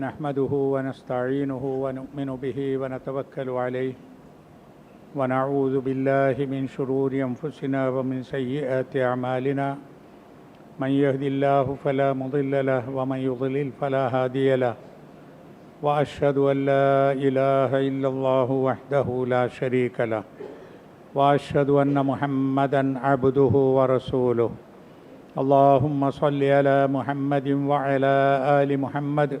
نحمده ونستعينه ونؤمن به ونتوكل عليه. ونعوذ بالله من شرور أنفسنا ومن سيئات أعمالنا. من يهد الله فلا مضل له ومن يضلل فلا هادي له. وأشهد أن لا إله إلا الله وحده لا شريك له. وأشهد أن محمدا عبده ورسوله. اللهم صل على محمد وعلى آل محمد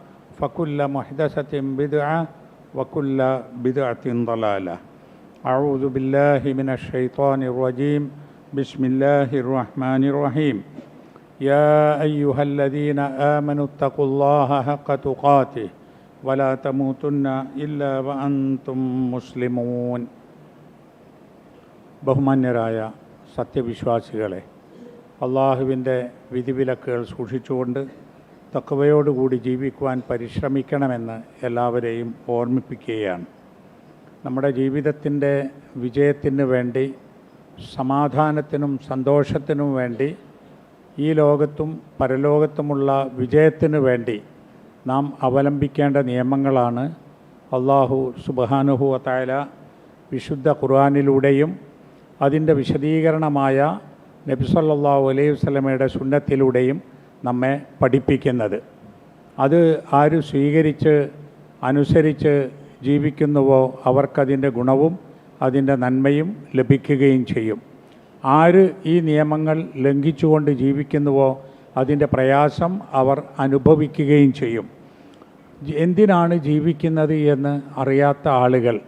فكل محدثة بدعة وكل بدعة ضلالة أعوذ بالله من الشيطان الرجيم بسم الله الرحمن الرحيم يا أيها الذين آمنوا اتقوا الله حق تقاته ولا تموتن إلا وأنتم مسلمون ബഹുമാന്യരായ സത്യവിശ്വാസികളെ അള്ളാഹുവിൻ്റെ വിധിവിലക്കുകൾ സൂക്ഷിച്ചുകൊണ്ട് തക്കവയോടുകൂടി ജീവിക്കുവാൻ പരിശ്രമിക്കണമെന്ന് എല്ലാവരെയും ഓർമ്മിപ്പിക്കുകയാണ്. നമ്മുടെ ജീവിതത്തിന്റെ വിജയത്തിന് വേണ്ടി സമാധാനത്തിനും സന്തോഷത്തിനും വേണ്ടി ഈ ലോകത്തും പരലോകത്തുമുള്ള വിജയത്തിനു വേണ്ടി നാം അവലംബിക്കേണ്ട നിയമങ്ങളാണ് അള്ളാഹു സുബാനുഹുവത്തായ വിശുദ്ധ ഖുർആാനിലൂടെയും അതിന്റെ വിശദീകരണമായ നബിസല്ലാഹു അലൈഹി വസ്ലമയുടെ സുന്നത്തിലൂടെയും നമ്മെ പഠിപ്പിക്കുന്നത്. അത് ആര് സ്വീകരിച്ച് അനുസരിച്ച് ജീവിക്കുന്നുവോ അവർക്കതിന്റെ ഗുണവും അതിന്റെ നന്മയും ലഭിക്കുകയും ചെയ്യും. ആര് ഈ നിയമങ്ങൾ ലംഘിച്ചുകൊണ്ട് ജീവിക്കുന്നുവോ അതിന്റെ പ്രയാസം അവർ അനുഭവിക്കുകയും ചെയ്യും. എന്തിനാണ് ജീവിക്കുന്നത് എന്ന് അറിയാത്ത ആളുകൾ.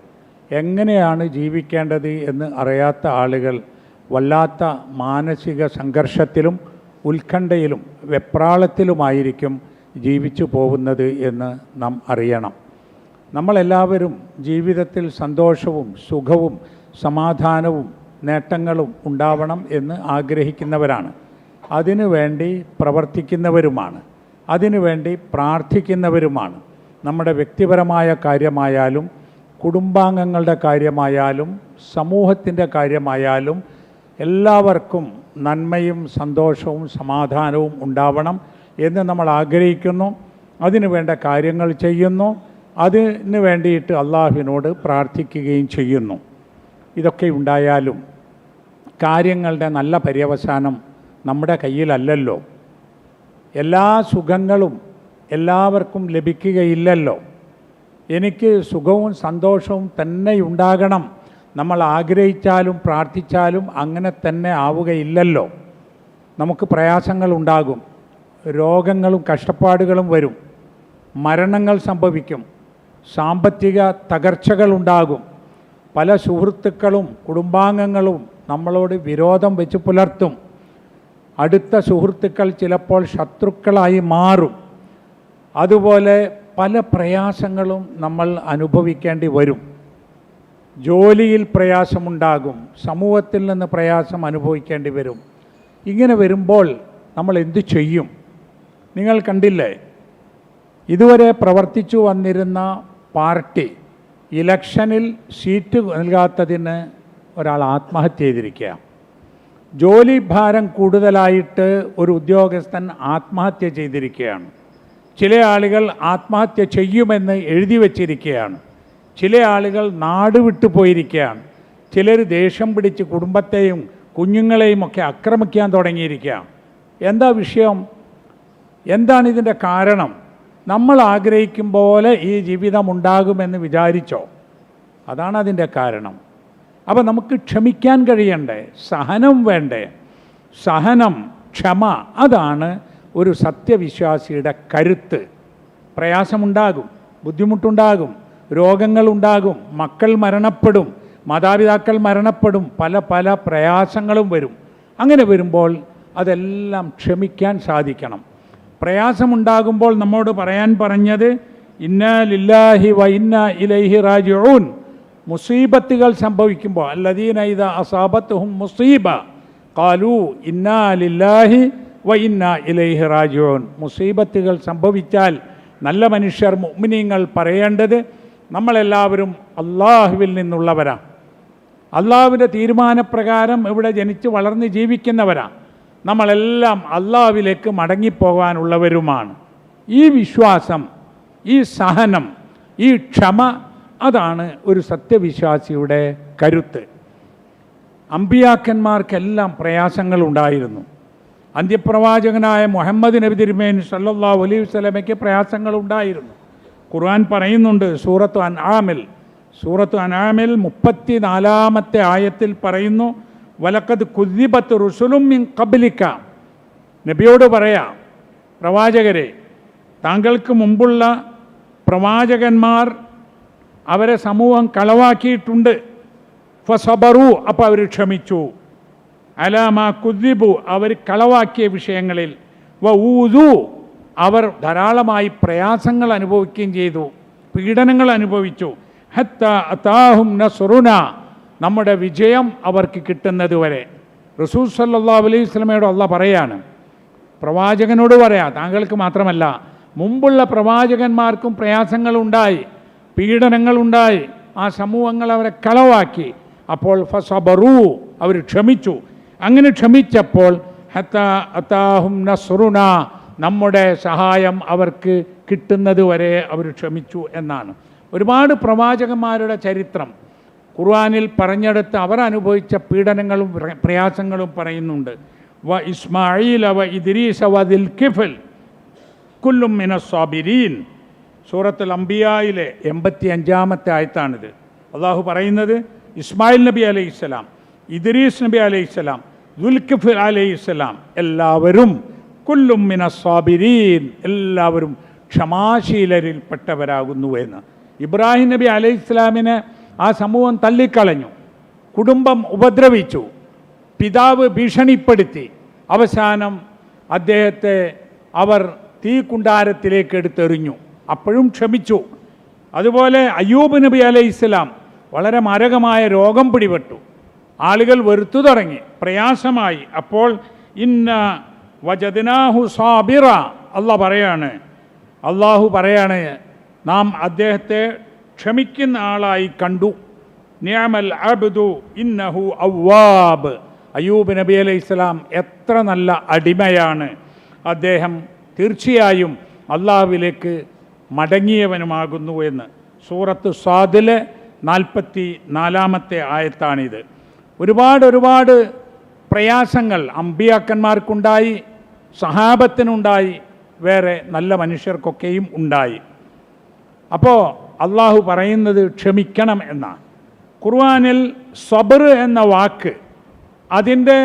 എങ്ങനെയാണ് ജീവിക്കേണ്ടത് എന്ന് അറിയാത്ത ആളുകൾ. വല്ലാത്ത മാനസിക സംഘർഷത്തിലും ഉത്കണ്ഠയിലും വെപ്രാളത്തിലുമായിരിക്കും ജീവിച്ചു പോകുന്നത് എന്ന് നാം അറിയണം. നമ്മളെല്ലാവരും ജീവിതത്തിൽ സന്തോഷവും സുഖവും സമാധാനവും നേട്ടങ്ങളും ഉണ്ടാവണം എന്ന് ആഗ്രഹിക്കുന്നവരാണ്. അതിനുവേണ്ടി പ്രവർത്തിക്കുന്നവരുമാണ്. അതിനുവേണ്ടി പ്രാർത്ഥിക്കുന്നവരുമാണ്. നമ്മുടെ വ്യക്തിപരമായ കാര്യമായാലും കുടുംബാംഗങ്ങളുടെ കാര്യമായാലും സമൂഹത്തിന്റെ കാര്യമായാലും എല്ലാവർക്കും നന്മയും സന്തോഷവും സമാധാനവും ഉണ്ടാവണം എന്ന് നമ്മൾ ആഗ്രഹിക്കുന്നു. അതിനു വേണ്ട കാര്യങ്ങൾ ചെയ്യുന്നു. അതിന് വേണ്ടിയിട്ട് അള്ളാഹുവിനോട് പ്രാർത്ഥിക്കുകയും ചെയ്യുന്നു. ഇതൊക്കെ ഉണ്ടായാലും കാര്യങ്ങളുടെ നല്ല പര്യവസാനം നമ്മുടെ കയ്യിലല്ലല്ലോ. എല്ലാ സുഖങ്ങളും എല്ലാവർക്കും ലഭിക്കുകയില്ലല്ലോ. എനിക്ക് സുഖവും സന്തോഷവും തന്നെ ഉണ്ടാകണം. നമ്മൾ ആഗ്രഹിച്ചാലും പ്രാർത്ഥിച്ചാലും അങ്ങനെ തന്നെ ആവുകയില്ലല്ലോ. നമുക്ക് പ്രയാസങ്ങൾ ഉണ്ടാകും. രോഗങ്ങളും കഷ്ടപ്പാടുകളും വരും. മരണങ്ങൾ സംഭവിക്കും. സാമ്പത്തിക തകർച്ചകൾ ഉണ്ടാകും. പല സുഹൃത്തുക്കളും കുടുംബാംഗങ്ങളും നമ്മളോട് വിരോധം വെച്ച് പുലർത്തും. അടുത്ത സുഹൃത്തുക്കൾ ചിലപ്പോൾ ശത്രുക്കളായി മാറും. അതുപോലെ പല പ്രയാസങ്ങളും നമ്മൾ അനുഭവിക്കേണ്ടി വരും. ജോലിയിൽ പ്രയാസമുണ്ടാകും സമൂഹത്തിൽ നിന്ന് പ്രയാസം അനുഭവിക്കേണ്ടി വരും. ഇങ്ങനെ വരുമ്പോൾ നമ്മൾ എന്തു ചെയ്യും? നിങ്ങൾ കണ്ടില്ലേ? ഇതുവരെ പ്രവർത്തിച്ചു വന്നിരുന്ന പാർട്ടി ഇലക്ഷനിൽ സീറ്റ് നൽകാത്തതിന് ഒരാൾ ആത്മഹത്യ ചെയ്തിരിക്കുക. ജോലി ഭാരം കൂടുതലായിട്ട് ഒരു ഉദ്യോഗസ്ഥൻ ആത്മഹത്യ ചെയ്തിരിക്കുകയാണ്. ചില ആളുകൾ ആത്മഹത്യ ചെയ്യുമെന്ന് എഴുതി വച്ചിരിക്കുകയാണ്. ചില ആളുകൾ നാട് വിട്ടു പോയിരിക്കുകയാണ്. ചിലർ ദേഷ്യം പിടിച്ച് കുടുംബത്തെയും കുഞ്ഞുങ്ങളെയും ഒക്കെ ആക്രമിക്കാൻ തുടങ്ങിയിരിക്കുകയാണ്. എന്താ വിഷയം? എന്താണ് ഇതിന്റെ കാരണം? നമ്മൾ ആഗ്രഹിക്കും പോലെ ഈ ജീവിതം ഉണ്ടാകുമെന്ന് വിചാരിച്ചോ? അതാണ് അതിന്റെ കാരണം. അപ്പോൾ നമുക്ക് ക്ഷമിക്കാൻ കഴിയണ്ടേ? സഹനം വേണ്ടേ? സഹനം ക്ഷമ അതാണ് ഒരു സത്യവിശ്വാസിയുടെ കരുത്ത്. പ്രയാസമുണ്ടാകും ബുദ്ധിമുട്ടുണ്ടാകും. രോഗങ്ങളുണ്ടാകും മക്കൾ മരണപ്പെടും മാതാപിതാക്കൾ മരണപ്പെടും പല പല പ്രയാസങ്ങളും വരും. അങ്ങനെ വരുമ്പോൾ അതെല്ലാം ക്ഷമിക്കാൻ സാധിക്കണം. പ്രയാസമുണ്ടാകുമ്പോൾ നമ്മോട് പറയാൻ പറഞ്ഞത് ഇന്നാ ലില്ലാഹി വ ഇന്ന ഇലൈഹി റാജിഊൻ. മുസീബത്തുകൾ സംഭവിക്കുമ്പോൾ അല്ലദീന അസാബത്ത് അസാബത്തുഹും മുസീബ. കാലു ഇന്നാ ലില്ലാഹി വ ഇന്ന ഇലൈഹി റാജിഊൻ. മുസീബത്തുകൾ സംഭവിച്ചാൽ നല്ല മനുഷ്യർ മുഅ്മിനീങ്ങൾ പറയേണ്ടത് നമ്മളെല്ലാവരും അള്ളാഹുവിൽ നിന്നുള്ളവരാ. അള്ളാഹുവിന്റെ തീരുമാനപ്രകാരം ഇവിടെ ജനിച്ച് വളർന്ന് ജീവിക്കുന്നവരാ. നമ്മളെല്ലാം അള്ളാഹുവിലേക്ക് മടങ്ങിപ്പോകാനുള്ളവരുമാണ്. ഈ വിശ്വാസം ഈ സഹനം ഈ ക്ഷമ അതാണ് ഒരു സത്യവിശ്വാസിയുടെ കരുത്ത്. അമ്പിയാക്കന്മാർക്കെല്ലാം പ്രയാസങ്ങളുണ്ടായിരുന്നു. അന്ത്യപ്രവാചകനായ മുഹമ്മദ് നബി തിരുമേൻ സല്ലാ അലൈഹി വസല്ലമയ്ക്ക് പ്രയാസങ്ങളുണ്ടായിരുന്നു. ഖുർആൻ പറയുന്നുണ്ട് സൂറത്ത് അൻആമിൽ. സൂറത്ത് അനാമിൽ മുപ്പത്തി നാലാമത്തെ ആയത്തിൽ പറയുന്നു വലക്കത് കുതിബത്ത് റുസുലും മിൻ കബലിക്ക നബിയോട് പറയാം പ്രവാചകരെ താങ്കൾക്ക് മുമ്പുള്ള പ്രവാചകന്മാർ അവരെ സമൂഹം കളവാക്കിയിട്ടുണ്ട്. ഫസബറു അപ്പോൾ അവർ ക്ഷമിച്ചു. അലാമാ കുദ്ദിബു അവർ കളവാക്കിയ വിഷയങ്ങളിൽ. വ ഊതു അവർ ധാരാളമായി പ്രയാസങ്ങൾ അനുഭവിക്കുകയും ചെയ്തു പീഡനങ്ങൾ അനുഭവിച്ചു. ഹത്ത അത്താഹും നസുറുന നമ്മുടെ വിജയം അവർക്ക് കിട്ടുന്നത് വരെ. റസൂൽ സല്ലാ അലൈഹി സ്വലമയോട് അല്ല പറയാണ് പ്രവാചകനോട് പറയാം താങ്കൾക്ക് മാത്രമല്ല മുമ്പുള്ള പ്രവാചകന്മാർക്കും പ്രയാസങ്ങളുണ്ടായി പീഡനങ്ങളുണ്ടായി ആ സമൂഹങ്ങൾ അവരെ കളവാക്കി. അപ്പോൾ ഫസബറു അവർ ക്ഷമിച്ചു. അങ്ങനെ ക്ഷമിച്ചപ്പോൾ ഹത്ത അത്താഹും നസ്റുന നമ്മുടെ സഹായം അവർക്ക് കിട്ടുന്നത് വരെ അവർ ക്ഷമിച്ചു എന്നാണ്. ഒരുപാട് പ്രവാചകന്മാരുടെ ചരിത്രം ഖുർആാനിൽ പറഞ്ഞെടുത്ത് അവർ അനുഭവിച്ച പീഡനങ്ങളും പ്രയാസങ്ങളും പറയുന്നുണ്ട്. വ ഇസ്മായിൽ വ ഇദ്രീസ വ ദിൽകിഫൽ കുല്ലും മിന സ്വാബിരീൻ സൂറത്തുൽ അംബിയായിലെ എൺപത്തി അഞ്ചാമത്തെ ആയത്താണിത്. അള്ളാഹു പറയുന്നത് ഇസ്മായിൽ നബി അലൈഹി അലൈഹിസ്സലാം ഇദ്രീസ് നബി അലൈഹിസ്സലാം അലൈഹി അലൈഹിസ്സലാം എല്ലാവരും കുല്ലും സ്വാബിരീൻ എല്ലാവരും ക്ഷമാശീലരിൽപ്പെട്ടവരാകുന്നു എന്ന്. ഇബ്രാഹിം നബി അലൈഹിസ്സലാമിനെ ആ സമൂഹം തള്ളിക്കളഞ്ഞു. കുടുംബം ഉപദ്രവിച്ചു. പിതാവ് ഭീഷണിപ്പെടുത്തി. അവസാനം അദ്ദേഹത്തെ അവർ തീ കുണ്ടാരത്തിലേക്ക് എടുത്തെറിഞ്ഞു. അപ്പോഴും ക്ഷമിച്ചു. അതുപോലെ അയ്യൂബ് നബി അലൈഹി ഇസ്ലാം വളരെ മാരകമായ രോഗം പിടിപെട്ടു. ആളുകൾ വെറുത്തു തുടങ്ങി. പ്രയാസമായി. അപ്പോൾ ഇന്ന വജദിനാഹു സാബിറ. അല്ല പറയാണ്. അള്ളാഹു പറയാണ് നാം അദ്ദേഹത്തെ ക്ഷമിക്കുന്ന ആളായി കണ്ടു. നിയമൽ അബ്ദു ഇന്നഹു അവ്വാബ്. അയ്യൂബ് നബി അലൈഹി ഇസ്ലാം എത്ര നല്ല അടിമയാണ്. അദ്ദേഹം തീർച്ചയായും അള്ളാഹുവിലേക്ക് മടങ്ങിയവനുമാകുന്നു എന്ന്. സൂറത്ത് സ്വാദിലെ നാൽപ്പത്തി നാലാമത്തെ ആയത്താണിത്. ഒരുപാട് ഒരുപാട് പ്രയാസങ്ങൾ അമ്പിയാക്കന്മാർക്കുണ്ടായി. സഹാബത്തിനുണ്ടായി വേറെ നല്ല മനുഷ്യർക്കൊക്കെയും ഉണ്ടായി. അപ്പോൾ അള്ളാഹു പറയുന്നത് ക്ഷമിക്കണം എന്നാണ്. ഖുർആാനിൽ സബർ എന്ന വാക്ക് അതിന്റെ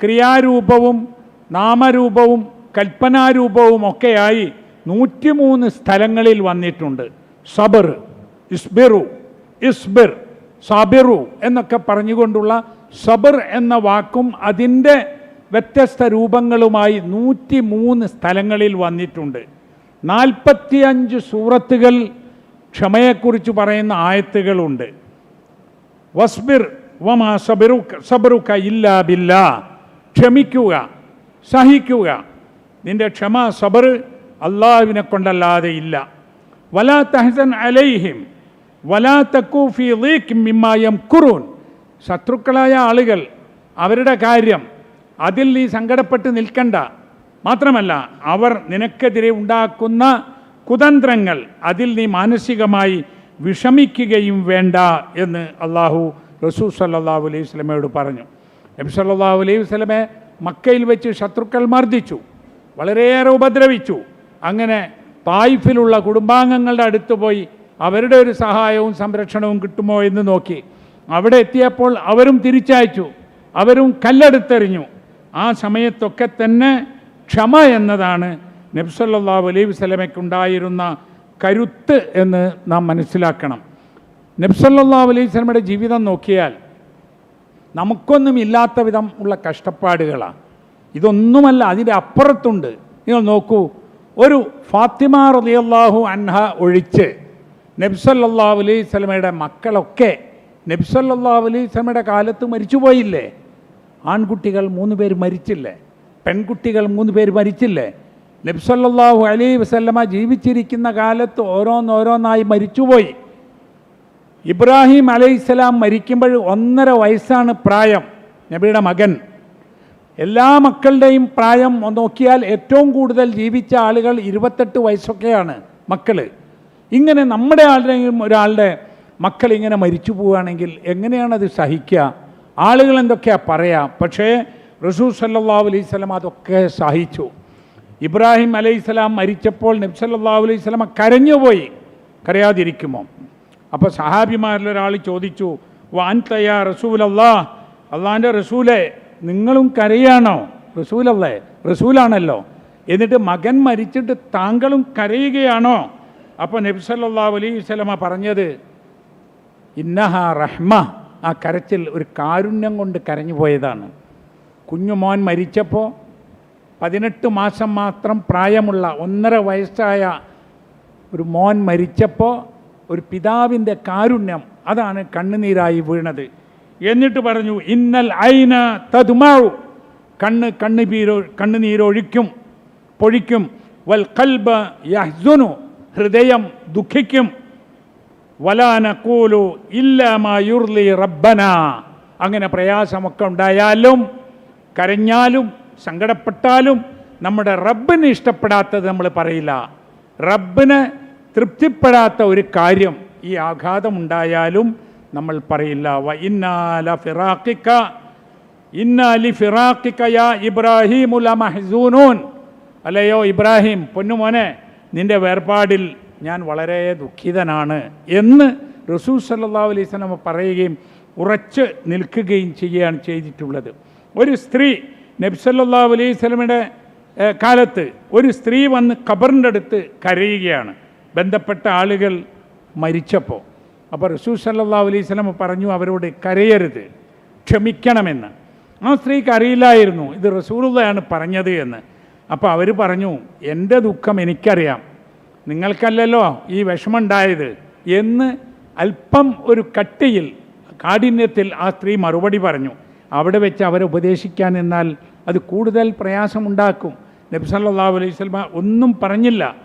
ക്രിയാരൂപവും നാമരൂപവും കൽപ്പനാരൂപവും ഒക്കെയായി നൂറ്റിമൂന്ന് സ്ഥലങ്ങളിൽ വന്നിട്ടുണ്ട്. സബർ ഇസ്ബിറു ഇസ്ബിർ സബിറു എന്നൊക്കെ പറഞ്ഞുകൊണ്ടുള്ള സബർ എന്ന വാക്കും അതിന്റെ വ്യത്യസ്ത രൂപങ്ങളുമായി നൂറ്റി മൂന്ന് സ്ഥലങ്ങളിൽ വന്നിട്ടുണ്ട്. നാൽപ്പത്തിയഞ്ച് സൂറത്തുകൾ ക്ഷമയെക്കുറിച്ച് പറയുന്ന ആയത്തുകളുണ്ട്. വസ്ബിർ വമാ സബിറുക്ക സബറുക്ക ഇല്ലാ ബില്ല. ക്ഷമിക്കുക സഹിക്കുക. നിന്റെ ക്ഷമ സബർ അള്ളാഹുവിനെ കൊണ്ടല്ലാതെ ഇല്ല. വലാ തഹസൻ അലൈഹിം വലാ തക്കൂഫി ലീക്ക് മിമ്മായം കുറൂൻ ശത്രുക്കളായ ആളുകൾ അവരുടെ കാര്യം അതിൽ നീ സങ്കടപ്പെട്ട് നിൽക്കണ്ട. മാത്രമല്ല അവർ നിനക്കെതിരെ ഉണ്ടാക്കുന്ന കുതന്ത്രങ്ങൾ അതിൽ നീ മാനസികമായി വിഷമിക്കുകയും വേണ്ട എന്ന് അള്ളാഹു റസൂ സല്ലാഹു അലൈഹി സ്വലമയോട് പറഞ്ഞു. നബി സല്ലാഹു അലൈഹി സ്വലമെ മക്കയിൽ വെച്ച് ശത്രുക്കൾ മർദ്ദിച്ചു വളരെയേറെ ഉപദ്രവിച്ചു. അങ്ങനെ തായിഫിലുള്ള കുടുംബാംഗങ്ങളുടെ അടുത്ത് പോയി അവരുടെ ഒരു സഹായവും സംരക്ഷണവും കിട്ടുമോ എന്ന് നോക്കി. അവിടെ എത്തിയപ്പോൾ അവരും തിരിച്ചയച്ചു അവരും കല്ലെടുത്തെറിഞ്ഞു. ആ സമയത്തൊക്കെ തന്നെ ക്ഷമ എന്നതാണ് നബ്സല്ലാ അലൈഹി വസ്ലമയ്ക്കുണ്ടായിരുന്ന കരുത്ത് എന്ന് നാം മനസ്സിലാക്കണം. നബ്സല്ലാ അലൈഹി സ്വലമയുടെ ജീവിതം നോക്കിയാൽ നമുക്കൊന്നും ഇല്ലാത്ത വിധം ഉള്ള കഷ്ടപ്പാടുകളാണ്. ഇതൊന്നുമല്ല അതിന്റെ അപ്പുറത്തുണ്ട്. നിങ്ങൾ നോക്കൂ ഒരു ഫാത്തിമ റളിയല്ലാഹു അൻഹ ഒഴിച്ച് നബ്സല്ലാഹു അലൈഹി സ്വലമയുടെ മക്കളൊക്കെ നബ്സല്ലാഹു അലൈഹി സ്വലമയുടെ കാലത്ത് മരിച്ചുപോയില്ലേ? ആൺകുട്ടികൾ മൂന്ന് പേര് മരിച്ചില്ലേ? പെൺകുട്ടികൾ മൂന്ന് പേര് മരിച്ചില്ലേ? നബ്സല്ലാഹു അലൈ വസല്ലമ ജീവിച്ചിരിക്കുന്ന കാലത്ത് ഓരോന്നോരോന്നായി മരിച്ചുപോയി. ഇബ്രാഹിം അലൈഹിസ്സലാം മരിക്കുമ്പോൾ ഒന്നര വയസ്സാണ് പ്രായം നബിയുടെ മകൻ. എല്ലാ മക്കളുടെയും പ്രായം നോക്കിയാൽ ഏറ്റവും കൂടുതൽ ജീവിച്ച ആളുകൾ ഇരുപത്തെട്ട് വയസ്സൊക്കെയാണ് മക്കൾ ഇങ്ങനെ നമ്മുടെ ആളുടെയും ഒരാളുടെ മക്കൾ ഇങ്ങനെ മരിച്ചു പോവുകയാണെങ്കിൽ എങ്ങനെയാണത് സഹിക്കുക? ആളുകൾ എന്തൊക്കെയാ പറയാം? പക്ഷേ റസൂ സല്ലാ അലൈഹി സ്വലം അതൊക്കെ സഹിച്ചു. ഇബ്രാഹിം അലൈഹി സ്വലാം മരിച്ചപ്പോൾ നബ്സല്ലാ അലൈഹി സ്വലമ കരഞ്ഞുപോയി. കരയാതിരിക്കുമോ? അപ്പോൾ സഹാബിമാരിലൊരാൾ ചോദിച്ചു വാൻ തയ്യാ റസൂൽ അല്ലാ അള്ളാന്റെ റസൂലെ നിങ്ങളും കരയാണോ? റസൂലല്ലേ റസൂലാണല്ലോ. എന്നിട്ട് മകൻ മരിച്ചിട്ട് താങ്കളും കരയുകയാണോ? അപ്പോൾ നബ്സല്ലാ അലൈഹി സ്വലമ പറഞ്ഞത് ഇന്നഹ റഹ്മ. ആ കരച്ചിൽ ഒരു കാരുണ്യം കൊണ്ട് കരഞ്ഞു പോയതാണ്. കുഞ്ഞുമോൻ മരിച്ചപ്പോൾ പതിനെട്ട് മാസം മാത്രം പ്രായമുള്ള ഒന്നര വയസ്സായ ഒരു മോൻ മരിച്ചപ്പോൾ ഒരു പിതാവിന്റെ കാരുണ്യം അതാണ് കണ്ണുനീരായി വീണത്. എന്നിട്ട് പറഞ്ഞു ഇന്നൽ ഐന തതുമാവു കണ്ണ് കണ്ണുപീരോ കണ്ണുനീരൊഴിക്കും പൊഴിക്കും. വൽ കൽബ യഹ്സുനു. ഹൃദയം ദുഃഖിക്കും. വലാനക്കൂലു ഇല്ലമായുർലി റബ്ബന. അങ്ങനെ പ്രയാസമൊക്കെ ഉണ്ടായാലും കരഞ്ഞാലും സങ്കടപ്പെട്ടാലും നമ്മുടെ റബ്ബിന് ഇഷ്ടപ്പെടാത്തത് നമ്മൾ പറയില്ല. റബ്ബിന് തൃപ്തിപ്പെടാത്ത ഒരു കാര്യം ഈ ആഘാതമുണ്ടായാലും നമ്മൾ പറയില്ല. വ ഇന്നാല ഫിറാഖിക്ക ഇന്നാലി ഫിറാഖിക്ക യാ ഇബ്രാഹിമുല മഹ്സൂനൂൻ. അല്ലയോ ഇബ്രാഹിം പൊന്നുമോനെ നിന്റെ വേർപാടിൽ ഞാൻ വളരെ ദുഃഖിതനാണ് എന്ന് റസൂൽ സല്ലാ അലൈഹി സ്വലമ പറയുകയും ഉറച്ച് നിൽക്കുകയും ചെയ്യുകയാണ് ചെയ്തിട്ടുള്ളത്. ഒരു സ്ത്രീ നബ്സല്ലാ അലൈഹി സ്വലമയുടെ കാലത്ത് ഒരു സ്ത്രീ വന്ന് ഖബറിന്റെ അടുത്ത് കരയുകയാണ്. ബന്ധപ്പെട്ട ആളുകൾ മരിച്ചപ്പോൾ. അപ്പോൾ റസൂൽ സല്ലാ അലൈഹി സ്വലമ പറഞ്ഞു അവരോട് കരയരുത് ക്ഷമിക്കണമെന്ന്. ആ സ്ത്രീക്ക് അറിയില്ലായിരുന്നു ഇത് റസൂലുള്ളയാണ് പറഞ്ഞത് എന്ന്. അപ്പോൾ അവർ പറഞ്ഞു എന്റെ ദുഃഖം എനിക്കറിയാം. നിങ്ങൾക്കല്ലല്ലോ ഈ വിഷമുണ്ടായത് എന്ന് അല്പം ഒരു കട്ടിയിൽ കാഠിന്യത്തിൽ ആ സ്ത്രീ മറുപടി പറഞ്ഞു. അവിടെ വെച്ച് അവരെ ഉപദേശിക്കാൻ എന്നാൽ അത് കൂടുതൽ പ്രയാസമുണ്ടാക്കും. നബി സല്ലല്ലാഹു അലൈഹി സ്വലമ ഒന്നും പറഞ്ഞില്ല.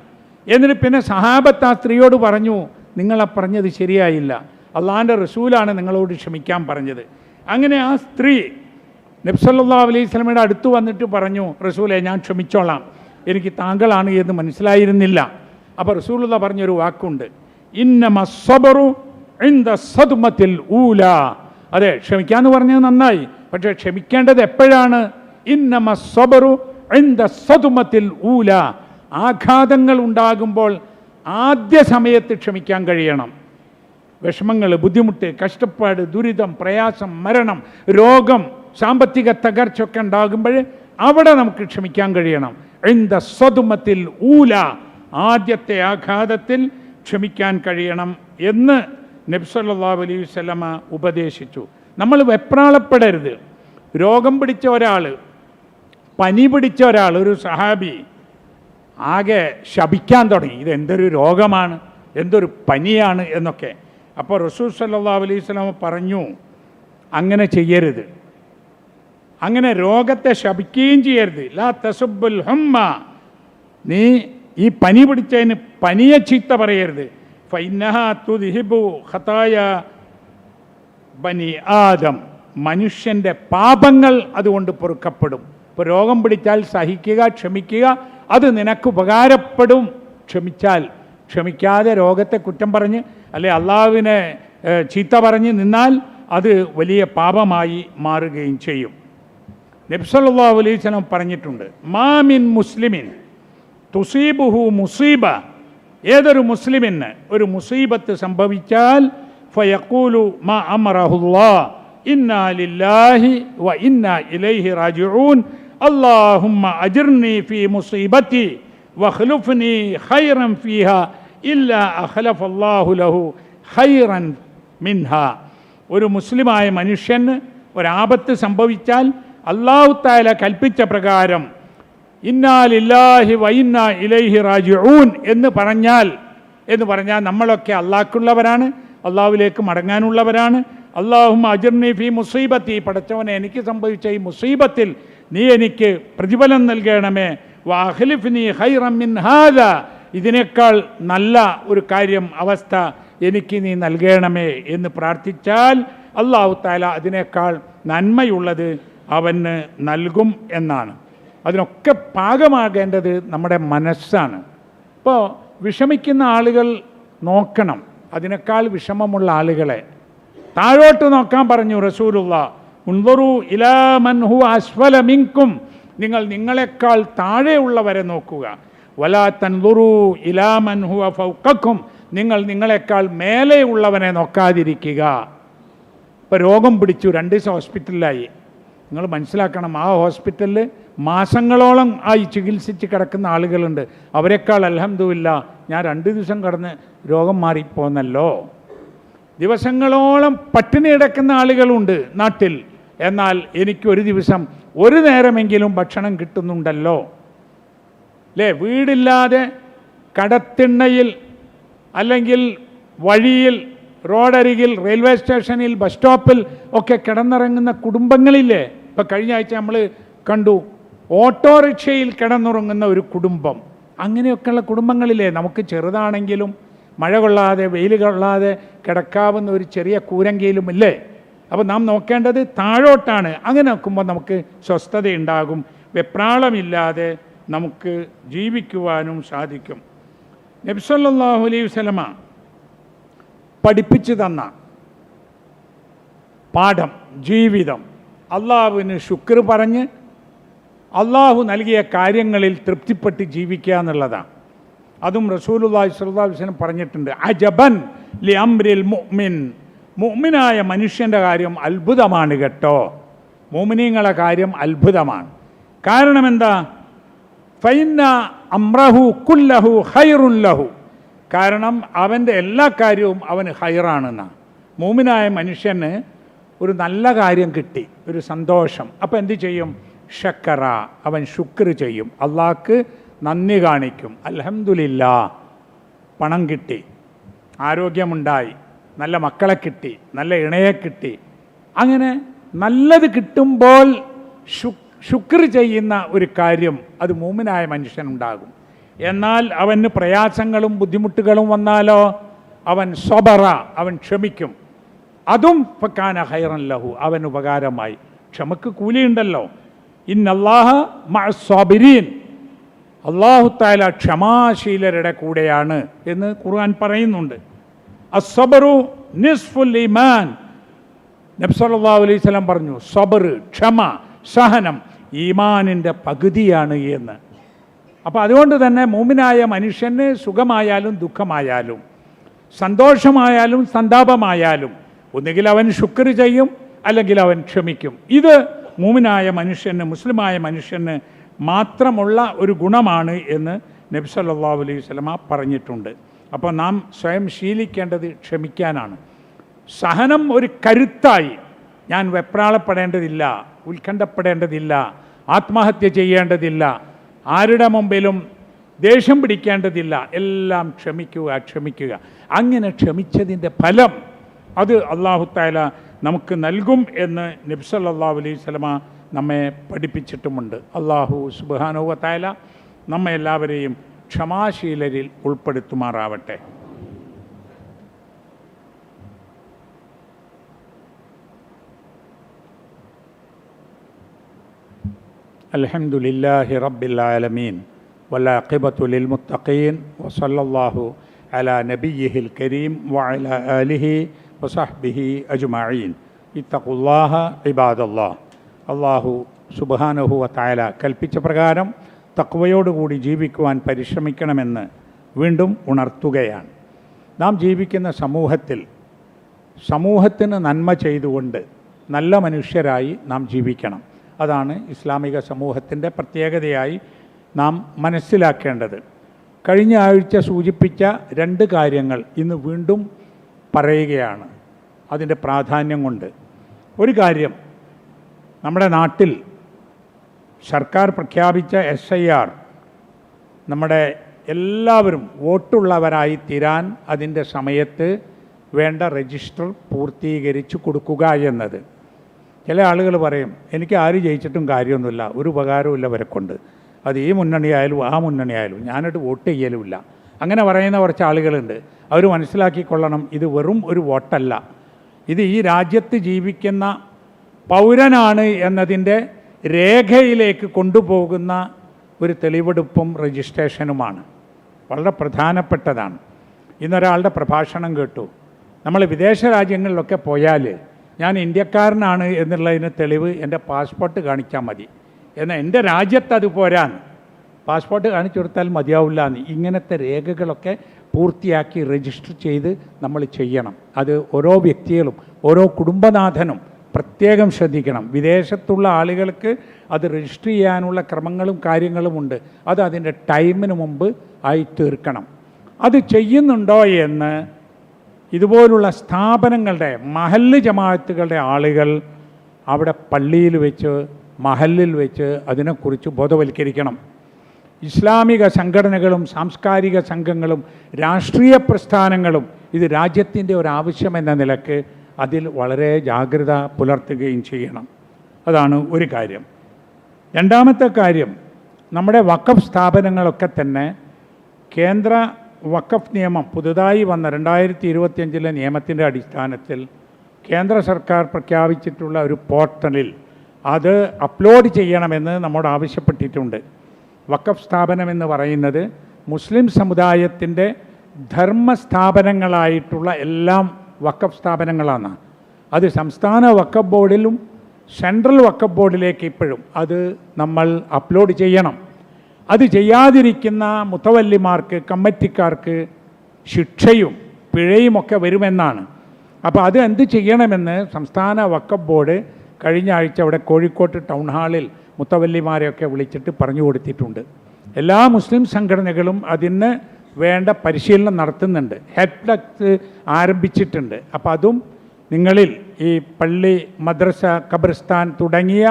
എന്നിട്ട് പിന്നെ സഹാബത്ത് ആ സ്ത്രീയോട് പറഞ്ഞു നിങ്ങളെ പറഞ്ഞത് ശരിയായില്ല. അള്ളാഹിന്റെ റസൂലാണ് നിങ്ങളോട് ക്ഷമിക്കാൻ പറഞ്ഞത്. അങ്ങനെ ആ സ്ത്രീ നബ്സല്ലാ അലൈഹി സ്വലമയുടെ അടുത്ത് വന്നിട്ട് പറഞ്ഞു റസൂലെ ഞാൻ ക്ഷമിച്ചോളാം. എനിക്ക് താങ്കളാണ് എന്ന് മനസ്സിലായിരുന്നില്ല. അപ്പോൾ റസൂലുള്ള പറഞ്ഞൊരു വാക്കുണ്ട്. ഇന്നമ സദ്മത്തിൽ ഊല. അതെ ക്ഷമിക്കാന്ന് പറഞ്ഞത് നന്നായി. പക്ഷേ ക്ഷമിക്കേണ്ടത് എപ്പോഴാണ്? ഇന്നമ സതുമത്തിൽ ഊല. ആഘാതങ്ങൾ ഉണ്ടാകുമ്പോൾ ആദ്യ സമയത്ത് ക്ഷമിക്കാൻ കഴിയണം. വിഷമങ്ങൾ ബുദ്ധിമുട്ട് കഷ്ടപ്പാട് ദുരിതം പ്രയാസം മരണം രോഗം സാമ്പത്തിക തകർച്ചയൊക്കെ ഉണ്ടാകുമ്പോൾ അവിടെ നമുക്ക് ക്ഷമിക്കാൻ കഴിയണം. എന്ത സ്വതുമത്തിൽ ഊല. ആദ്യത്തെ ആഘാതത്തിൽ ക്ഷമിക്കാൻ കഴിയണം എന്ന് നബ്സല്ലാ അലൈഹി വസല്ലമ ഉപദേശിച്ചു. നമ്മൾ വെപ്രാളപ്പെടരുത്. രോഗം പിടിച്ച ഒരാൾ പനി പിടിച്ച ഒരാൾ ഒരു സഹാബി ആകെ ശപിക്കാൻ തുടങ്ങി. ഇത് എന്തൊരു രോഗമാണ് എന്തൊരു പനിയാണ് എന്നൊക്കെ. അപ്പോൾ റസൂൽ സല്ലാ അലൈഹി സ്വലാമ പറഞ്ഞു അങ്ങനെ ചെയ്യരുത്. അങ്ങനെ രോഗത്തെ ശപിക്കുകയും ചെയ്യരുത്. ലാ തസുബുൽ ഹമ്മ. നീ ഈ പനി പിടിച്ചതിന് പനിയെ ചീത്ത പറയരുത്. ഫൈനഹ തുദിഹിബു ഖതായ ബനി ആദം. മനുഷ്യന്റെ പാപങ്ങൾ അതുകൊണ്ട് പൊറുക്കപ്പെടും. ഇപ്പോൾ രോഗം പിടിച്ചാൽ സഹിക്കുക ക്ഷമിക്കുക അത് നിനക്ക് ഉപകാരപ്പെടും. ക്ഷമിച്ചാൽ. ക്ഷമിക്കാതെ രോഗത്തെ കുറ്റം പറഞ്ഞ് അല്ലെ അള്ളാഹുവിനെ ചീത്ത പറഞ്ഞ് നിന്നാൽ അത് വലിയ പാപമായി മാറുകയും ചെയ്യും. നബ്സല്ലാ അലൈസ്ലം പറഞ്ഞിട്ടുണ്ട് മാമിൻ മുസ്ലിമിൻ. തുസീബുഹു മുസീബ ഏതൊരു മുസ്ലിമിന് ഒരു മുസീബത്ത് സംഭവിച്ചാൽ ഫയക്കൂലു മാ അമറഹുല്ലാ ഇന്നാ ലില്ലാഹി വ ഇന്നാ ഇലൈഹി റാജിഊൻ اللهم أجرني في مصيبتي واخلفني خيرا فيها إلا أخلف الله له خيرا منها ഒരു മുസ്ലിമായ മനുഷ്യന് ഒരാപത്ത് സംഭവിച്ചാൽ അള്ളാഹു താല കൽപ്പിച്ച പ്രകാരം ഇന്നാലില്ലാഹി വൈന്ന ഇലൈഹി റാജിഊൻ എന്ന് പറഞ്ഞാൽ എന്ന് പറഞ്ഞാൽ നമ്മളൊക്കെ അള്ളാഹ്ക്കുള്ളവരാണ് അള്ളാഹുവിലേക്ക് മടങ്ങാനുള്ളവരാണ്. അള്ളാഹും അജിർനി ഫി മുസീബത്തി പടച്ചവനെ എനിക്ക് സംഭവിച്ച ഈ മുസീബത്തിൽ നീ എനിക്ക് പ്രതിഫലം നൽകണമേ. വാഹ്ലിഫ്നി ഹൈറമിൻ ഹാദ ഇതിനേക്കാൾ നല്ല ഒരു കാര്യം അവസ്ഥ എനിക്ക് നീ നൽകണമേ എന്ന് പ്രാർത്ഥിച്ചാൽ അള്ളാഹു താല അതിനേക്കാൾ നന്മയുള്ളത് അവന് നൽകും എന്നാണ്. അതിനൊക്കെ പാകമാകേണ്ടത് നമ്മുടെ മനസ്സാണ്. ഇപ്പോൾ വിഷമിക്കുന്ന ആളുകൾ നോക്കണം. അതിനേക്കാൾ വിഷമമുള്ള ആളുകളെ. താഴോട്ട് നോക്കാൻ പറഞ്ഞു റസൂലുള്ള ഉൻവറു ഇലാ മൻഹു അസ്വല മിങ്കും നിങ്ങൾ നിങ്ങളെക്കാൾ താഴെയുള്ളവരെ നോക്കുക. വലാ തൻലുറു ഇലാ മൻഹു ഫൗക്കും നിങ്ങൾ നിങ്ങളെക്കാൾ മേലെയുള്ളവനെ നോക്കാതിരിക്കുക. ഇപ്പോൾ രോഗം പിടിച്ചു രണ്ട് ദിവസം ഹോസ്പിറ്റലിലായി. നിങ്ങൾ മനസ്സിലാക്കണം ആ ഹോസ്പിറ്റലിൽ മാസങ്ങളോളം ആയി ചികിത്സിച്ച് കിടക്കുന്ന ആളുകളുണ്ട്. അവരെക്കാൾ അലഹന്തുമില്ല ഞാൻ രണ്ട് ദിവസം കടന്ന് രോഗം മാറിപ്പോന്നല്ലോ. ദിവസങ്ങളോളം പട്ടിണി കിടക്കുന്ന ആളുകളുണ്ട് നാട്ടിൽ. എന്നാൽ എനിക്ക് ഒരു ദിവസം ഒരു നേരമെങ്കിലും ഭക്ഷണം കിട്ടുന്നുണ്ടല്ലോ. അല്ലേ വീടില്ലാതെ കടത്തിണ്ണയിൽ അല്ലെങ്കിൽ വഴിയിൽ റോഡരികിൽ റെയിൽവേ സ്റ്റേഷനിൽ ബസ് സ്റ്റോപ്പിൽ ഒക്കെ കിടന്നിറങ്ങുന്ന കുടുംബങ്ങളില്ലേ? ഇപ്പം കഴിഞ്ഞ ആഴ്ച നമ്മൾ കണ്ടു ഓട്ടോറിക്ഷയിൽ കിടന്നുറങ്ങുന്ന ഒരു കുടുംബം. അങ്ങനെയൊക്കെയുള്ള കുടുംബങ്ങളില്ലേ നമുക്ക് ചെറുതാണെങ്കിലും മഴ കൊള്ളാതെ വെയിൽ കൊള്ളാതെ കിടക്കാവുന്ന ഒരു ചെറിയ കൂരങ്കയിലും ഇല്ലേ? അപ്പോൾ നാം നോക്കേണ്ടത് താഴോട്ടാണ്. അങ്ങനെ നോക്കുമ്പോൾ നമുക്ക് സ്വസ്ഥതയുണ്ടാകും വെപ്രാളമില്ലാതെ നമുക്ക് ജീവിക്കുവാനും സാധിക്കും. നബ്സല്ലാഹു അലൈഹി വസ്ലമ പഠിപ്പിച്ചു തന്ന പാഠം ജീവിതം. അള്ളാഹുവിന് ശുക്ർ പറഞ്ഞ് അള്ളാഹു നൽകിയ കാര്യങ്ങളിൽ തൃപ്തിപ്പെട്ട് ജീവിക്കുക എന്നുള്ളതാണ്. അതും അലൈഹി വസല്ലം പറഞ്ഞിട്ടുണ്ട്. അജബൻ ലി അംരിൽ മുഅ്മിൻ. മുഅ്മിനായ മനുഷ്യന്റെ കാര്യം അത്ഭുതമാണ് കേട്ടോ. മോമിനീങ്ങളെ കാര്യം അത്ഭുതമാണ്. കാരണം എന്താ? ഫൈന അമ്രഹു കുല്ലഹു ഹൈറുല്ലഹു ലഹു. കാരണം അവന്റെ എല്ലാ കാര്യവും അവന് ഹൈറാണെന്നാണ് മോമിനായ മനുഷ്യന് ഒരു നല്ല കാര്യം കിട്ടി ഒരു സന്തോഷം. അപ്പോൾ എന്ത് ചെയ്യും? ഷക്കറ അവൻ ശുക്ർ ചെയ്യും. അള്ളാഹ്ക്ക് നന്ദി കാണിക്കും. അലഹമുല്ല പണം കിട്ടി ആരോഗ്യമുണ്ടായി നല്ല മക്കളെ കിട്ടി നല്ല ഇണയെ കിട്ടി. അങ്ങനെ നല്ലത് കിട്ടുമ്പോൾ ശുക്ർ ചെയ്യുന്ന ഒരു കാര്യം അത് മൂമിനായ മനുഷ്യനുണ്ടാകും. എന്നാൽ അവന് പ്രയാസങ്ങളും ബുദ്ധിമുട്ടുകളും വന്നാലോ? അവൻ സ്വബറ അവൻ ക്ഷമിക്കും. അതും ഫക്കാന ഹൈറൻ ലഹു. അവൻ ഉപകാരമായി. ക്ഷമക്ക് കൂലിയുണ്ടല്ലോ. ഇന്നല്ലാഹ മഅസ്വാബിരീൻ അള്ളാഹു താല ക്ഷമാശീലരുടെ കൂടെയാണ് എന്ന് ഖുർആൻ പറയുന്നുണ്ട്. അസബറു നിസ്ഫുൽ ഇമാൻ നബ്സല്ലാ അലൈഹി സ്വലം പറഞ്ഞു സബർ ക്ഷമ സഹനം ഈമാനിന്റെ പകുതിയാണ് എന്ന്. അപ്പോൾ അതുകൊണ്ട് തന്നെ മൂമിനായ മനുഷ്യന് സുഖമായാലും ദുഃഖമായാലും സന്തോഷമായാലും സന്താപമായാലും ഒന്നുകിൽ അവൻ ശുക്ർ ചെയ്യും അല്ലെങ്കിൽ അവൻ ക്ഷമിക്കും. ഇത് മൂമിനായ മനുഷ്യന് മുസ്ലിമായ മനുഷ്യന് മാത്രമുള്ള ഒരു ഗുണമാണ് എന്ന് നബി അലൈഹി സ്വലമ പറഞ്ഞിട്ടുണ്ട്. അപ്പോൾ നാം സ്വയം ശീലിക്കേണ്ടത് ക്ഷമിക്കാനാണ്. സഹനം ഒരു കരുത്തായി. ഞാൻ വെപ്രാളപ്പെടേണ്ടതില്ല ഉത്കണ്ഠപ്പെടേണ്ടതില്ല ആത്മഹത്യ ചെയ്യേണ്ടതില്ല ആരുടെ മുമ്പിലും ദേഷ്യം പിടിക്കേണ്ടതില്ല എല്ലാം ക്ഷമിക്കുക ക്ഷമിക്കുക. അങ്ങനെ ക്ഷമിച്ചതിന്റെ ഫലം അത് അള്ളാഹു താല നമുക്ക് നൽകും എന്ന് നബ്സല്ലാ അലൈഹി സ്വലമ നമ്മെ പഠിപ്പിച്ചിട്ടുമുണ്ട് അള്ളാഹു സുബാനുവ താല നമ്മെ എല്ലാവരെയും ക്ഷമാശീലരിൽ ഉൾപ്പെടുത്തുമാറാവട്ടെ الحمد لله رب العالمين والعاقبة للمتقين وصلى الله على نبيه الكريم وعلى آله വസാഹ്ബിഹി അജുമായീൻ ഇത്തഖുല്ലാഹ ഇബാദല്ലാ അള്ളാഹു സുബാനുഹുവ തായാല കൽപ്പിച്ച പ്രകാരം തക്വയോടുകൂടി ജീവിക്കുവാൻ പരിശ്രമിക്കണമെന്ന് വീണ്ടും ഉണർത്തുകയാണ്. നാം ജീവിക്കുന്ന സമൂഹത്തിൽ സമൂഹത്തിന് നന്മ ചെയ്തുകൊണ്ട് നല്ല മനുഷ്യരായി നാം ജീവിക്കണം. അതാണ് ഇസ്ലാമിക സമൂഹത്തിന്റെ പ്രത്യേകതയായി നാം മനസ്സിലാക്കേണ്ടത്. കഴിഞ്ഞ ആഴ്ച സൂചിപ്പിച്ച രണ്ട് കാര്യങ്ങൾ ഇന്ന് വീണ്ടും പറയുകയാണ്. അതിന്റെ പ്രാധാന്യം കൊണ്ട്. ഒരു കാര്യം നമ്മുടെ നാട്ടിൽ സർക്കാർ പ്രഖ്യാപിച്ച എസ് ഐ ആർ നമ്മുടെ എല്ലാവരും വോട്ടുള്ളവരായി തീരാൻ അതിന്റെ സമയത്ത് വേണ്ട രജിസ്റ്റർ പൂർത്തീകരിച്ച് കൊടുക്കുക എന്നത്. ചില ആളുകൾ പറയും എനിക്ക് ആര് ജയിച്ചിട്ടും കാര്യമൊന്നുമില്ല. ഒരു ഉപകാരവും ഇവരെ കൊണ്ട്. അത് ഈ മുന്നണിയായാലും ആ മുന്നണിയായാലും. ഞാനിട്ട് വോട്ട് ചെയ്യലുമില്ല. അങ്ങനെ പറയുന്ന കുറച്ച് ആളുകളുണ്ട് അവർ മനസ്സിലാക്കിക്കൊള്ളണം ഇത് വെറും ഒരു വോട്ടല്ല. ഇത് ഈ രാജ്യത്ത് ജീവിക്കുന്ന പൗരനാണ് എന്നതിന്റെ രേഖയിലേക്ക് കൊണ്ടുപോകുന്ന ഒരു തെളിവെടുപ്പും രജിസ്ട്രേഷനുമാണ്. വളരെ പ്രധാനപ്പെട്ടതാണ്. ഇന്നൊരാളുടെ പ്രഭാഷണം കേട്ടു. നമ്മൾ വിദേശ രാജ്യങ്ങളിലൊക്കെ പോയാൽ ഞാൻ ഇന്ത്യക്കാരനാണ് എന്നുള്ളതിന് തെളിവ് എന്റെ പാസ്പോർട്ട് കാണിച്ചാൽ മതി. എന്നാൽ എന്റെ രാജ്യത്ത് അത് പോരാൻ പാസ്പോർട്ട് കാണിച്ചു കൊടുത്താൽ മതിയാവില്ല എന്ന്. ഇങ്ങനത്തെ രേഖകളൊക്കെ പൂർത്തിയാക്കി രജിസ്റ്റർ ചെയ്ത് നമ്മൾ ചെയ്യണം. അത് ഓരോ വ്യക്തികളും ഓരോ കുടുംബനാഥനും പ്രത്യേകം ശ്രദ്ധിക്കണം. വിദേശത്തുള്ള ആളുകൾക്ക് അത് രജിസ്റ്റർ ചെയ്യാനുള്ള ക്രമങ്ങളും കാര്യങ്ങളുമുണ്ട് അത് അതിന്റെ ടൈമിന് മുമ്പ് ആയി തീർക്കണം. അത് ചെയ്യുന്നുണ്ടോ എന്ന് ഇതുപോലുള്ള സ്ഥാപനങ്ങളുടെ മഹല്ല് ജമാഅത്തുകളുടെ ആളുകൾ അവിടെ പള്ളിയിൽ വെച്ച് മഹല്ലിൽ വെച്ച് അതിനെക്കുറിച്ച് ബോധവൽക്കരിക്കണം. ഇസ്ലാമിക സംഘടനകളും സാംസ്കാരിക സംഘങ്ങളും രാഷ്ട്രീയ പ്രസ്ഥാനങ്ങളും ഇത് രാജ്യത്തിന്റെ ഒരു ആവശ്യം എന്ന നിലയ്ക്ക് അതിൽ വളരെ ജാഗ്രത പുലർത്തുകയും ചെയ്യണം. അതാണ് ഒരു കാര്യം. രണ്ടാമത്തെ കാര്യം നമ്മുടെ വക്കഫ് സ്ഥാപനങ്ങളൊക്കെ തന്നെ കേന്ദ്ര വക്കഫ് നിയമം പുതുതായി വന്ന രണ്ടായിരത്തി ഇരുപത്തിയഞ്ചിലെ നിയമത്തിന്റെ അടിസ്ഥാനത്തിൽ കേന്ദ്ര സർക്കാർ പ്രഖ്യാപിച്ചിട്ടുള്ള ഒരു പോർട്ടലിൽ അത് അപ്ലോഡ് ചെയ്യണമെന്ന് നമ്മോട് ആവശ്യപ്പെട്ടിട്ടുണ്ട്. വഖഫ് സ്ഥാപനം എന്ന് പറയുന്നത് മുസ്ലിം സമുദായത്തിന്റെ ധർമ്മ സ്ഥാപനങ്ങളായിട്ടുള്ള എല്ലാം വക്കഫ് സ്ഥാപനങ്ങളാണ്. അത് സംസ്ഥാന വക്കഫ് ബോർഡിലും സെൻട്രൽ വക്കഫ് ബോർഡിലേക്ക് ഇപ്പോഴും അത് നമ്മൾ അപ്ലോഡ് ചെയ്യണം. അത് ചെയ്യാതിരിക്കുന്ന മുത്തവല്ലിമാർക്ക് കമ്മിറ്റിക്കാർക്ക് ശിക്ഷയും പിഴയുമൊക്കെ വരുമെന്നാണ്. അപ്പോൾ അത് എന്ത് ചെയ്യണമെന്ന് സംസ്ഥാന വക്കഫ് ബോർഡ് കഴിഞ്ഞ ആഴ്ച അവിടെ കോഴിക്കോട്ട് ടൗൺ ഹാളിൽ മുത്തവല്ലിമാരെയൊക്കെ വിളിച്ചിട്ട് പറഞ്ഞു കൊടുത്തിട്ടുണ്ട്. എല്ലാ മുസ്ലിം സംഘടനകളും അതിന് വേണ്ട പരിശീലനം നടത്തുന്നുണ്ട്. ഹെൽപ്പ് ആരംഭിച്ചിട്ടുണ്ട്. അപ്പോൾ അതും നിങ്ങളിൽ ഈ പള്ളി മദ്രസ ഖബർസ്ഥാൻ തുടങ്ങിയ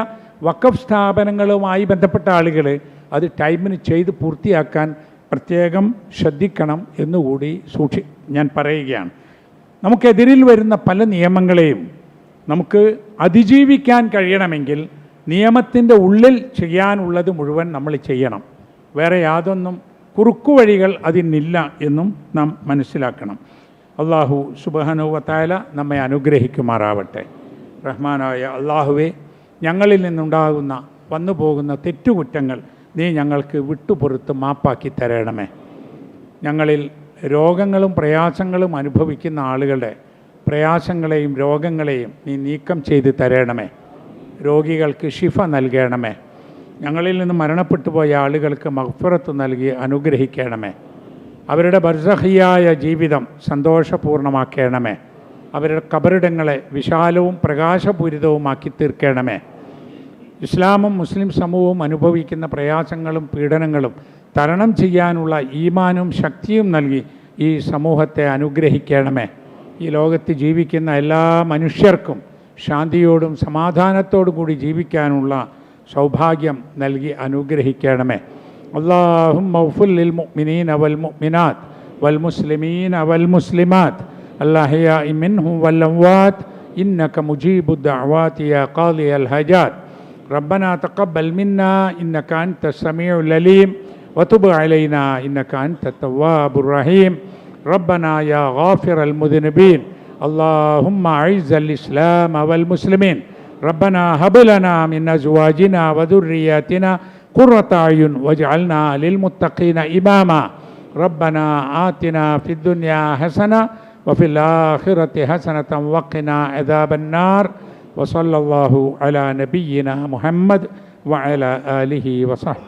വഖഫ് സ്ഥാപനങ്ങളുമായി ബന്ധപ്പെട്ട ആളുകൾ അത് ടൈമിന് ചെയ്ത് പൂർത്തിയാക്കാൻ പ്രത്യേകം ശ്രദ്ധിക്കണം എന്നുകൂടി സൂക്ഷി ഞാൻ പറയുകയാണ്. നമുക്കെതിരിൽ വരുന്ന പല നിയമങ്ങളെയും നമുക്ക് അതിജീവിക്കാൻ കഴിയണമെങ്കിൽ നിയമത്തിന്റെ ഉള്ളിൽ ചെയ്യാനുള്ളത് മുഴുവൻ നമ്മൾ ചെയ്യണം. വേറെ യാതൊന്നും കുറുക്കുവഴികൾ അതിനില്ല എന്നും നാം മനസ്സിലാക്കണം. അള്ളാഹു സുബഹനുവത്തായ നമ്മെ അനുഗ്രഹിക്കുമാറാവട്ടെ. റഹ്മാനായ അള്ളാഹുവെ ഞങ്ങളിൽ നിന്നുണ്ടാകുന്ന വന്നു പോകുന്ന തെറ്റുകുറ്റങ്ങൾ നീ ഞങ്ങൾക്ക് വിട്ടുപുറത്ത് മാപ്പാക്കി തരണമേ. ഞങ്ങളിൽ രോഗങ്ങളും പ്രയാസങ്ങളും അനുഭവിക്കുന്ന ആളുകളുടെ പ്രയാസങ്ങളെയും രോഗങ്ങളെയും നീ നീക്കം ചെയ്ത് തരണമേ. രോഗികൾക്ക് ഷിഫ നൽകണമേ. ഞങ്ങളിൽ നിന്ന് മരണപ്പെട്ടു പോയ ആളുകൾക്ക് മഹ്ഫറത്ത് നൽകി അനുഗ്രഹിക്കണമേ. അവരുടെ ബർസഹിയായ ജീവിതം സന്തോഷപൂർണമാക്കണമേ അവരുടെ കബറിടങ്ങളെ വിശാലവും പ്രകാശപൂരിതവുമാക്കി തീർക്കണമേ. ഇസ്ലാമും മുസ്ലിം സമൂഹവും അനുഭവിക്കുന്ന പ്രയാസങ്ങളും പീഡനങ്ങളും തരണം ചെയ്യാനുള്ള ഈമാനും ശക്തിയും നൽകി ഈ സമൂഹത്തെ അനുഗ്രഹിക്കണമേ. ഈ ലോകത്ത് ജീവിക്കുന്ന എല്ലാ മനുഷ്യർക്കും ശാന്തിയോടും സമാധാനത്തോടും കൂടി ജീവിക്കാനുള്ള സൗഭാഗ്യം നൽകി അനുഗ്രഹിക്കണമേ അള്ളാഹും മൗഫുല്ലിൽ മുഅ്മിനീന വൽ മുഅ്മിനാത്ത് വൽ മുസ്ലിമീന വൽ മുസ്ലിമാത്ത് അല്ലാഹിയ മിൻഹും വൽ അംവാത്ത് إنك مجيب الدعوات يا قاضي الحاجات ربنا تقبل منا إنك أنت السميع العليم وتب علينا إنك أنت التواب الرحيم ربنا يا غافر المذنبين اللهم أعز الإسلام والمسلمين. ربنا هب لنا من أزواجنا وذرياتنا قرة أعين واجعلنا للمتقين إماما. ربنا آتنا في الدنيا حسنة وفي الآخرة حسنة وقنا عذاب النار. وصلى الله على نبينا محمد وعلى آله وصحبه.